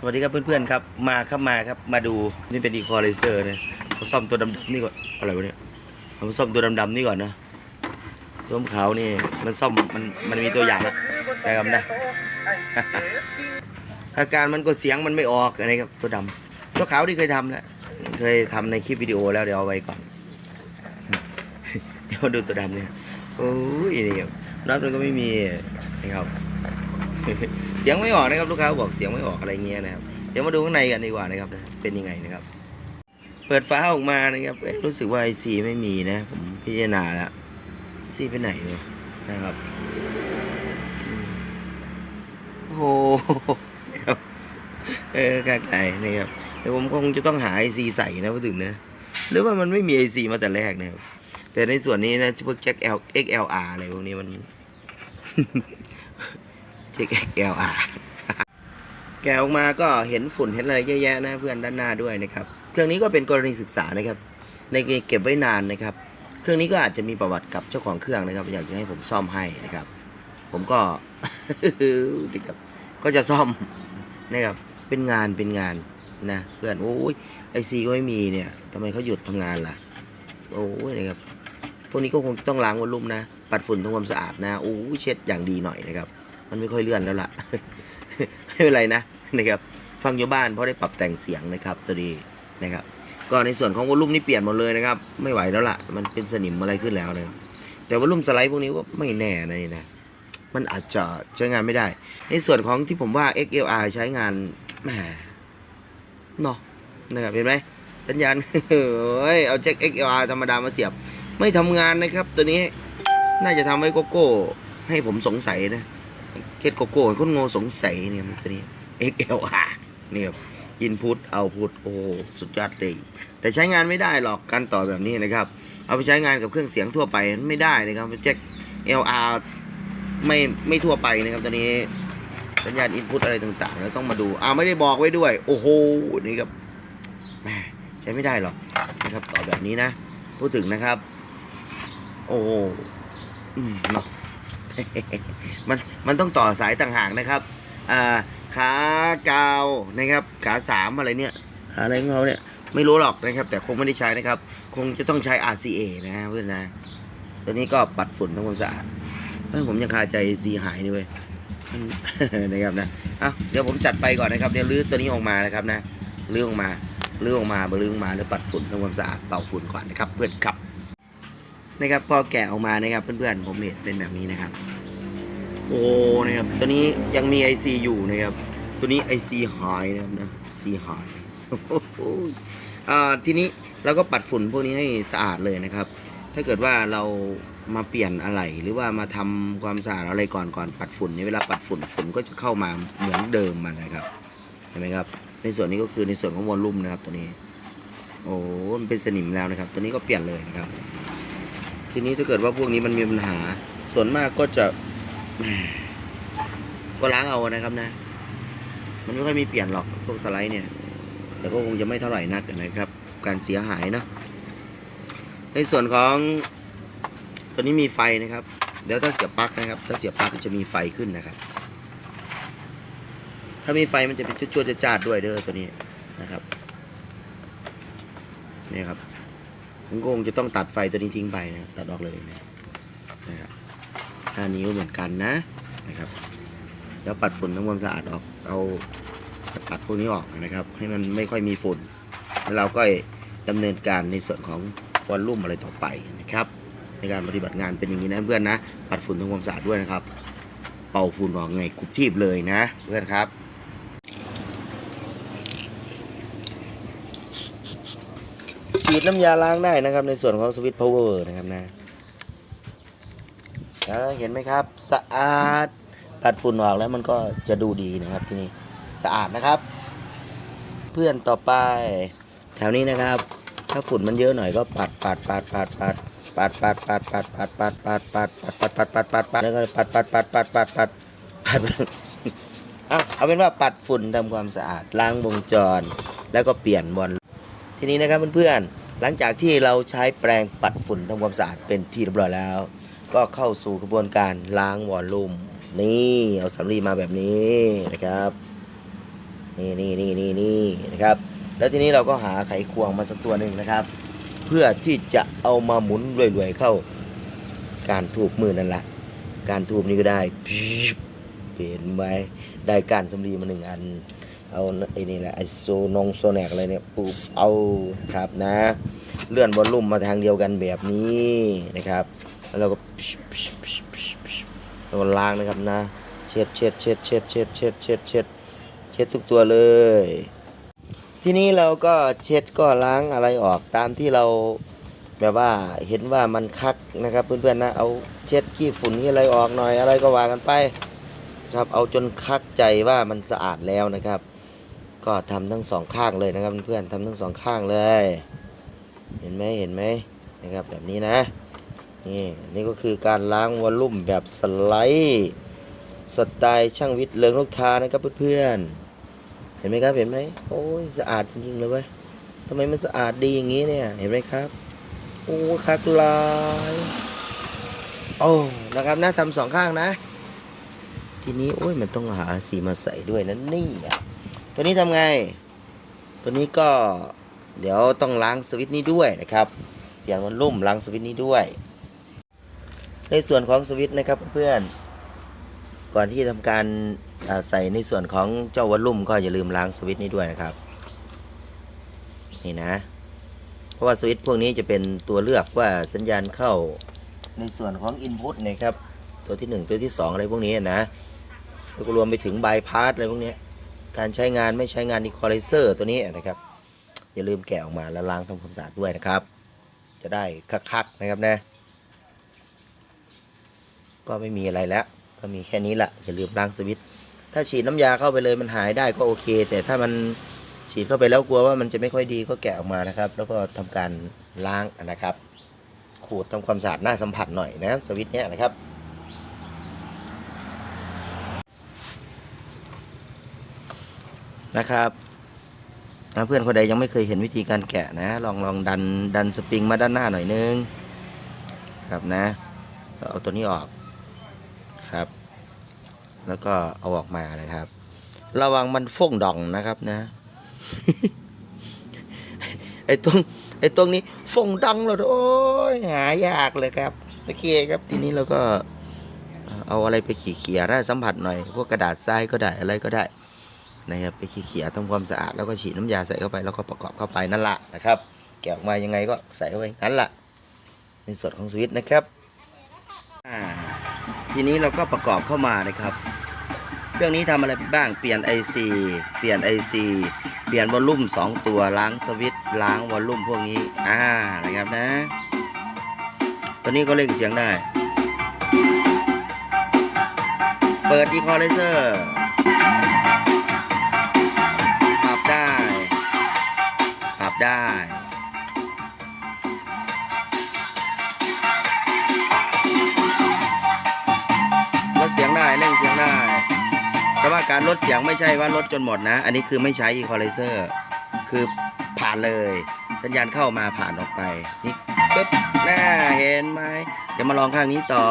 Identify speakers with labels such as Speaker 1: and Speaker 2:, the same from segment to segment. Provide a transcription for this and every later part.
Speaker 1: สวัสดีครับเพื่อนๆครับ มาครับมาครับมาดูนี่เป็นอีคอไลเซอร์นะเขาซ่อมตัวดำๆนี่ก่อนอะไรวะเนี่ยเขาซ่อมตัวดำๆนี่ก่อนนะตัวขาวนี่มันซ่อมมันมันมีตัวอย่างนะนะครับนะอาการมันก็เสียงมันไม่ออกอะไรครับตัวดำตัวขาวที่เคยทำแล้วเคยทำในคลิปวิดีโอแล้วเดี๋ยวเอาไว้ก่อนเดี๋ยวมาดูตัวดำเนี่ยโอ้ยนี่ครับน็อตมันก็ไม่มีนะครับ เสียงไม่ออกนะครับลูกค้าบอกเสียงไม่ออกอะไรเงี้ยนะครับ เดี๋ยวมาดูข้างในกันดีกว่านะครับ เป็นยังไงนะครับ เปิดฟ้าออกมานะครับรู้สึกว่าไอซีไม่มีนะผมพิจารณาแล้วซีไปไหนเลยนะครับโอ้โหเออกากไก่นะครับเดี๋ยวผมคงจะต้องหาไอซีใส่นะพอถึงนะหรือว่ามันไม่มีไอซีมาแต่แรกนะครับแต่ในส่วนนี้นะพวกแจ็ค L XLR อะไรพวกนี้มัน เช็ค XLR แกะออกมาก็เห็นฝุ่นเห็นอะไรเยอะแยะนะเพื่อนด้านหน้าด้วยนะครับ เครื่องนี้ก็เป็นกรณีศึกษานะครับ ในเก็บไว้นานนะครับ เครื่องนี้ก็อาจจะมีประวัติกับเจ้าของเครื่องนะครับ อยากจะให้ผมซ่อมให้นะครับ ผมก็นะครับก็จะซ่อมนะครับ เป็นงานเป็นงานนะเพื่อนโอ้ยไอซีก็ไม่มีเนี่ยทำไมเขาหยุดทำงานล่ะ โอ้ยนะครับพวกนี้ก็คงต้องล้างวอลลุ่มนะ ปัดฝุ่นทำความสะอาดนะโอ้ยเช็ดอย่างดีหน่อยนะครับ มันไม่ค่อยเลื่อนแล้วล่ะ ไม่เป็นไรนะนะครับฟังอยู่บ้านเพราะได้ปรับแต่งเสียงนะครับตัวดีนะครับก็ในส่วนของวอลลุ่มนี่เปลี่ยนหมดเลยนะครับ ไม่ไหวแล้วล่ะ มันเป็นสนิมอะไรขึ้นแล้วนะครับแต่วอลลุ่มสไลด์พวกนี้ก็ไม่แน่นะนี่นะมันอาจจะใช้งานไม่ได้ ในส่วนของที่ผมว่า XLR ใช้งานแหมเนาะนะครับเห็นไหมสัญญาณเฮ้ยเอาแจ็ค XLR ธรรมดามาเสียบ ไม่ทำงานนะครับ ตัวนี้น่าจะทำให้โกโก้ให้ผมสงสัยนะ เคสโกโก้คนโง่สงสัยเนี่ยมันตัวนี้ XLR นี่ครับอินพุตเอาพุตโอ้โหสุดยอดเลยแต่ใช้งานไม่ได้หรอกการต่อแบบนี้นะครับ เอาไปใช้งานกับเครื่องเสียงทั่วไปไม่ได้นะครับแจ็ค LR ไม่ไม่ทั่วไปนะครับตัวนี้สัญญาณอินพุตอะไรต่างๆ แล้วต้องมาดูอ่าไม่ได้บอกไว้ด้วย โอ้โหนี่ครับแหมใช้ไม่ได้หรอกนะครับต่อแบบนี้นะ พูดถึงนะครับ โอ้โหอืมเนาะ มันมันต้องต่อสายต่างหากนะครับอ่าขากาวนะครับ ขาสามอะไรเนี่ยขาอะไรของเขาเนี่ยไม่รู้หรอกนะครับ แต่คงไม่ได้ใช้นะครับ คงจะต้องใช้ RCA นะเพื่อนนะตัวนี้ก็ปัดฝุ่นทำความสะอาดเอ้ผมยังคาใจซีหายนี่เว้ยนะครับนะเอาเดี๋ยวผมจัดไปก่อนนะครับเดี๋ยวลื้อตัวนี้ออกมานะครับนะลื้อออกมาลื้อออกมาลื้อออกมาแล้วปัดฝุ่นทำความสะอาดเป่าฝุ่นก่อนนะครับ เพื่อนครับ นะครับพอแกะออกมานะครับเพื่อนๆผมเห็นเป็นแบบนี้นะครับ โอ้นะครับตัวนี้ยังมี IC อยู่นะครับ ตัวนี้ IC หายนะครับนะ IC หายอ่าทีนี้เราก็ปัดฝุ่นพวกนี้ให้สะอาดเลยนะครับ ถ้าเกิดว่าเรามาเปลี่ยนอะไรหรือว่ามาทำความสะอาดอะไรก่อนก่อนปัดฝุ่นนี่เวลาปัดฝุ่นฝุ่นก็จะเข้ามาเหมือนเดิมมันนะครับเห็นไหมครับ ในส่วนนี้ก็คือในส่วนของวอลลุ่มนะครับตัวนี้ โอ้มันเป็นสนิมแล้วนะครับ ตัวนี้ก็เปลี่ยนเลยนะครับ ทีนี้ถ้าเกิดว่าพวกนี้มันมีปัญหา ส่วนมากก็จะก็ล้างเอานะครับนะ มันไม่ค่อยมีเปลี่ยนหรอกพวกสไลด์เนี่ย แต่ก็คงจะไม่เท่าไหร่นักนะครับ การเสียหายเนะ ในส่วนของตัวนี้มีไฟนะครับ เดี๋ยวถ้าเสียบปลั๊กนะครับ ถ้าเสียบปลั๊กก็จะมีไฟขึ้นนะครับ ถ้ามีไฟมันจะเป็นจุดๆจะจาดด้วยเด้อตัวนี้นะครับ นี่ครับ ผมก็คงจะต้องตัดไฟตัวนี้ทิ้งไปนะตัดออกเลยนะนะครับท่านี้ก็เหมือนกันนะนะครับ แล้วปัดฝุ่นทำความสะอาดออกเอาปัดพวกนี้ออกนะครับ ให้มันไม่ค่อยมีฝุ่นแล้วเราก็ดำเนินการในส่วนของวอลลุ่มอะไรต่อไปนะครับ ในการปฏิบัติงานเป็นอย่างนี้นะเพื่อนนะปัดฝุ่นทำความสะอาดด้วยนะครับ เป่าฝุ่นออกไงคุบทีบเลยนะ เพื่อนครับ ฉีดน้ำยาล้างได้นะครับ ในส่วนของสวิตช์พาวเวอร์นะครับนะเห็นไหมครับ สะอาดตัดฝุ่นออกแล้วมันก็จะดูดีนะครับที่นี่สะอาดนะครับ เพื่อนต่อไป แถวนี้นะครับ ถ้าฝุ่นมันเยอะหน่อยก็ปัดปัดปัดปัดปัดปัดปัดปัดปัดปัดปัดปัดปัดปัดปัดปัดปัดปัดปัดแล้วก็ปัดปัดปัดปัดปัดปัดปัดเอาเอาเป็นว่าปัดฝุ่นทำความสะอาดล้างวงจร แล้วก็เปลี่ยนบอลทีนี้นะครับเพื่อนๆ หลังจากที่เราใช้แปรงปัดฝุ่นทำความสะอาดเป็นที่เรียบร้อยแล้ว ก็เข้าสู่กระบวนการล้างวอลลุ่มนี่เอาสำลีมาแบบนี้นะครับนี่นี่นี่นี่นี่นะครับ แล้วทีนี้เราก็หาไขควงมาสักตัวหนึ่งนะครับ เพื่อที่จะเอามาหมุนรวยๆเข้า การถูกมือนั่นแหละการทูบนี่ก็ได้เปลี่ยนไปได้การสำลีมาหนึ่งอัน เอาไอ้นี่แหละไอโซนงโซแนกอะไรเนี่ยปูบเอาครับนะ เลื่อนบอลลุ่มมาทางเดียวกันแบบนี้นะครับ แล้วเราก็เราล้างนะครับนะ เช็ดเช็ดเช็ดเช็ดเช็ดเช็ดเช็ดเช็ดเช็ดทุกตัวเลย ทีนี้เราก็เช็ดก็ล้างอะไรออกตามที่เราแบบว่าเห็นว่ามันคักนะครับเพื่อนๆนะเอาเช็ดขี้ฝุ่นขี้อะไรออกหน่อยอะไรก็ว่ากันไปครับเอาจนคักใจว่ามันสะอาดแล้วนะครับ ก็ทำทั้งสองข้างเลยนะครับเพื่อนๆทำทั้งสองข้างเลย เห็นไหมเห็นไหมนะครับแบบนี้นะนี่นี่ก็คือการล้างวอลลุ่มแบบสไลด์สไตล์ช่างวิทย์เลิงลูกทานะครับเพื่อนๆเห็นไหมครับเห็นไหมโอ้ยสะอาดจริงๆเลยเว้ยทำไมมันสะอาดดีอย่างนี้เนี่ยเห็นไหมครับโอ้คักลายโอ้นะครับนะทำสองข้างนะ ทีนี้โอ้ยมันต้องหาสีมาใส่ด้วยนะนี่อะ ตัวนี้ทำไง ตัวนี้ก็เดี๋ยวต้องล้างสวิตช์นี้ด้วยนะครับเปลี่ยนวันลุ่มล้างสวิตช์นี้ด้วย ในส่วนของสวิตช์นะครับเพื่อนก่อนที่จะทำการาใส่ในส่วนของเจ้าวันลุ่มก็อย่าลืมล้างสวิตช์นี้ด้วยนะครับนี่นะ เพราะว่าสวิตช์พวกนี้จะเป็นตัวเลือกว่าสัญญาณเข้าในส่วนของ Input นะครับตัวที่ 1 ตัวที่ 2 อะไรพวกนี้นะแล้วก็รวมไปถึงบายพาสอะไรพวกนี้ การใช้งานไม่ใช้งานอีควอไลเซอร์ตัวนี้นะครับ อย่าลืมแกะออกมาแล้วล้างทำความสะอาดด้วยนะครับ จะได้คักๆนะครับนะ ก็ไม่มีอะไรแล้ว ก็มีแค่นี้แหละอย่าลืมล้างสวิตช์ถ้าฉีดน้ำยาเข้าไปเลยมันหายได้ก็โอเค แต่ถ้ามันฉีดเข้าไปแล้วกลัวว่ามันจะไม่ค่อยดีก็แกะออกมานะครับ แล้วก็ทำการล้างนะครับ ขูดทำความสะอาดหน้าสัมผัสหน่อยนะสวิตช์เนี้ยนะครับ นะครับนะเพื่อนคนใดยังไม่เคยเห็นวิธีการแกะนะ ลองลองดันดันสปริงมาด้านหน้าหน่อยนึงครับนะแล้วเอาตัวนี้ออกครับ แล้วก็เอาออกมานะครับ ระวังมันฟงดองนะครับนะไอ้ตรงไอ้ตรงนี้ฟงดังเลยโอ้ยหายากเลยครับโอเคครับทีนี้เราก็เอาอะไรไปขี่เขี่ยๆหน้าสัมผัสหน่อย พวกกระดาษทรายก็ได้อะไรก็ได้ นะครับไปขี้เขี่ยทำความสะอาดแล้วก็ฉีดน้ำยาใส่เข้าไปแล้วก็ประกอบเข้าไปนั่นแหละนะครับแกะออกมายังไงก็ใส่เข้าไปนั่นแหละในส่วนของสวิตช์นะครับอ่าทีนี้เราก็ประกอบเข้ามานะครับเครื่องนี้ทำอะไรบ้างเปลี่ยน IC เปลี่ยน IC เปลี่ยนวอลลุ่ม 2 ตัวล้างสวิตช์ล้างวอลลุ่มพวกนี้อ่านะครับนะ ตัวนี้ก็เล่งเสียงได้ เปิดอีคอไลเซอร์ ได้ ลดเสียงได้เร่งเสียงได้ แต่ว่าการลดเสียงไม่ใช่ว่าลดจนหมดนะ อันนี้คือไม่ใช้ equalizer คือผ่านเลย สัญญาณเข้ามาผ่านออกไป นี่ปึ๊บน่าเห็นไหม เดี๋ยวมาลองข้างนี้ต่อ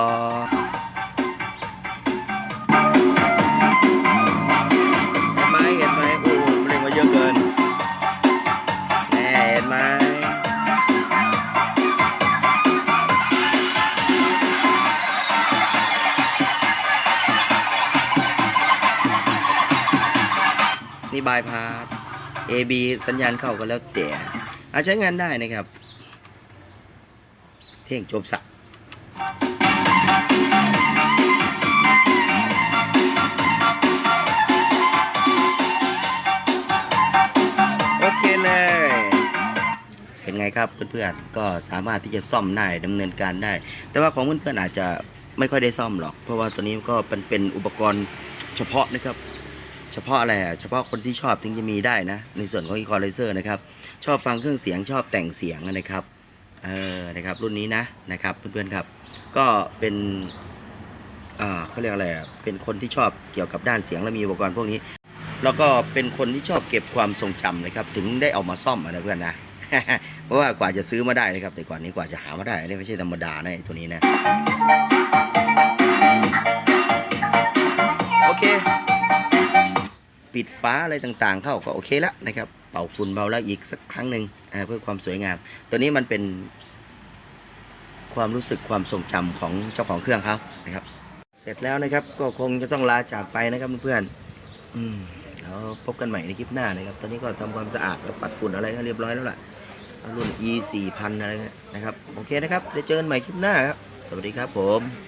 Speaker 1: บายพาส AB สัญญาณเข้าก็แล้วแต่อาใช้งานได้นะครับ เพลงจบสักโอเคเลย เป็นไงครับเพื่อนๆ ก็สามารถที่จะซ่อมได้ดำเนินการได้ แต่ว่าของเพื่อนๆอาจจะไม่ค่อยได้ซ่อมหรอก เพราะว่าตัวนี้ก็เป็นเป็นอุปกรณ์เฉพาะนะครับ ฉพาะอะไรอะเฉพาะคนที่ชอบถึงจะมีได้นะ ในส่วนของ equalizer นะครับ ชอบฟังเครื่องเสียงชอบแต่งเสียงนะครับเออนะครับรุ่นนี้นะนะครับเพื่อนๆครับ ก็เป็นอ่าเขาเรียกอะไรอะเป็นคนที่ชอบเกี่ยวกับด้านเสียงและมีอุปกรณ์พวกนี้ แล้วก็เป็นคนที่ชอบเก็บความทรงจำนะครับ ถึงได้เอามาซ่อมอะนะเพื่อนนะเพราะว่ากว่าจะซื้อมาได้นะครับ แต่ก่อนนี้กว่าจะหามาได้นี่ไม่ใช่ธรรมดานะตัวนี้นะโอเค ปิดฟ้าอะไรต่างๆ เข้าก็โอเคแล้วนะครับ เป่าฝุ่นเบาแล้วอีกสักครั้งหนึ่งเพื่อความสวยงาม ตัวนี้มันเป็น ความรู้สึกความทรงจำของเจ้าของเครื่องเขานะครับ เสร็จแล้วนะครับก็คงจะต้องลาจากไปนะครับเพื่อนๆอืมแล้วพบกันใหม่ในคลิปหน้านะครับ ตอนนี้ก็ทำความสะอาดแล้วปัดฝุ่นอะไรก็เรียบร้อยแล้วล่ะรุ่น e 4 0 0 0อะไรนะครับ โอเคนะครับเดี๋ยวเจอกันใหม่คลิปหน้าครับ สวัสดีครับผม